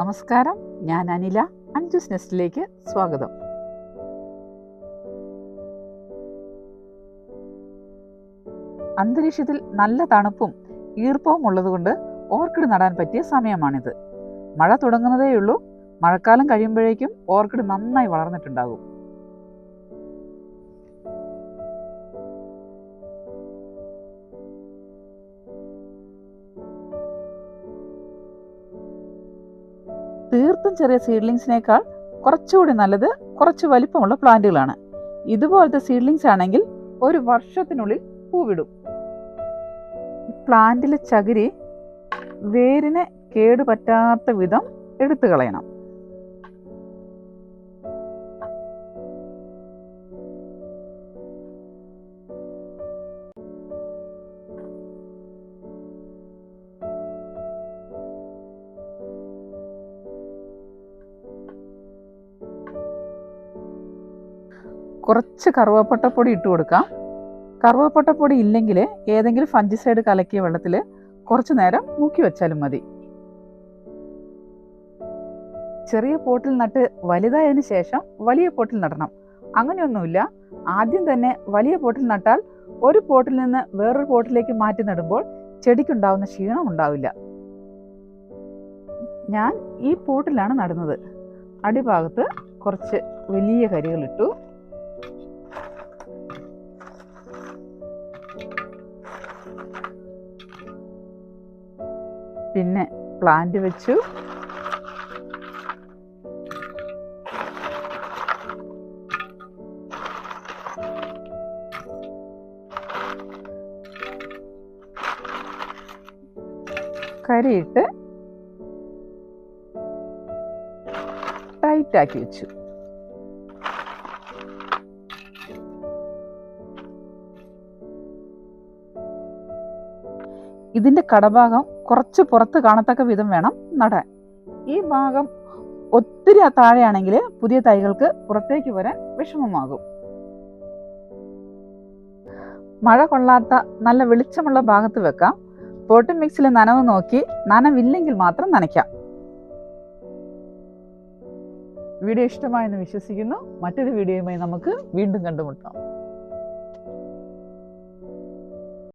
നമസ്കാരം. ഞാൻ അനില. അഞ്ജുസ് നെസ്റ്റിലേക്ക് സ്വാഗതം. അന്തരീക്ഷത്തിൽ നല്ല തണുപ്പും ഈർപ്പവും ഉള്ളതുകൊണ്ട് ഓർക്കിഡ് നടാൻ പറ്റിയ സമയമാണിത്. മഴ തുടങ്ങുന്നതേയുള്ളൂ. മഴക്കാലം കഴിയുമ്പോഴേക്കും ഓർക്കിഡ് നന്നായി വളർന്നിട്ടുണ്ടാകും. തീർത്തും ചെറിയ സീഡ്ലിങ്സിനേക്കാൾ കുറച്ചുകൂടി നല്ലത് കുറച്ച് വലിപ്പമുള്ള പ്ലാന്റുകളാണ്. ഇതുപോലത്തെ സീഡ്ലിങ്സ് ആണെങ്കിൽ ഒരു വർഷത്തിനുള്ളിൽ പൂവിടും. പ്ലാന്റിലെ ചകിരി വേരിന് കേടുപറ്റാത്ത വിധം എടുത്തു കളയണം. കുറച്ച് കറുവപ്പട്ടപ്പൊടി ഇട്ട് കൊടുക്കാം. കറുവപ്പട്ടപ്പൊടി ഇല്ലെങ്കിൽ ഏതെങ്കിലും ഫഞ്ചിസൈഡ് കലക്കിയ വെള്ളത്തിൽ കുറച്ച് നേരം മുക്കി വെച്ചാലും മതി. ചെറിയ പോട്ടിൽ നട്ട് വലുതായതിന് ശേഷം വലിയ പോട്ടിൽ നടണം. അങ്ങനെയൊന്നുമില്ല. ആദ്യം തന്നെ വലിയ പോട്ടിൽ നട്ടാൽ ഒരു പോട്ടിൽ നിന്ന് വേറൊരു പോട്ടിലേക്ക് മാറ്റി നടുമ്പോൾ ചെടിക്കുണ്ടാവുന്ന ക്ഷീണം ഉണ്ടാവില്ല. ഞാൻ ഈ പോട്ടിലാണ് നടുന്നത്. അടിഭാഗത്ത് കുറച്ച് വലിയ കരികൾ പിന്നെ പ്ലാന്റ് വെച്ചു. കരിയിട്ട് ടൈറ്റാക്കി വെച്ചു. ഇതിന്റെ കടഭാഗം കുറച്ച് പുറത്ത് കാണത്തക്ക വിധം വേണം നടാൻ. ഈ ഭാഗം ഒത്തിരി താഴെയാണെങ്കിൽ പുതിയ തൈകൾക്ക് പുറത്തേക്ക് വരാൻ വിഷമമാകും. മഴ കൊള്ളാത്ത നല്ല വെളിച്ചമുള്ള ഭാഗത്ത് വെക്കാം. പോട്ട് മിക്സിൽ നനവ് നോക്കി നനവില്ലെങ്കിൽ മാത്രം നനയ്ക്കാം. വീഡിയോ ഇഷ്ടമായെന്ന് വിശ്വസിക്കുന്നു. മറ്റൊരു വീഡിയോയുമായി നമുക്ക് വീണ്ടും കണ്ടുമുട്ടാം.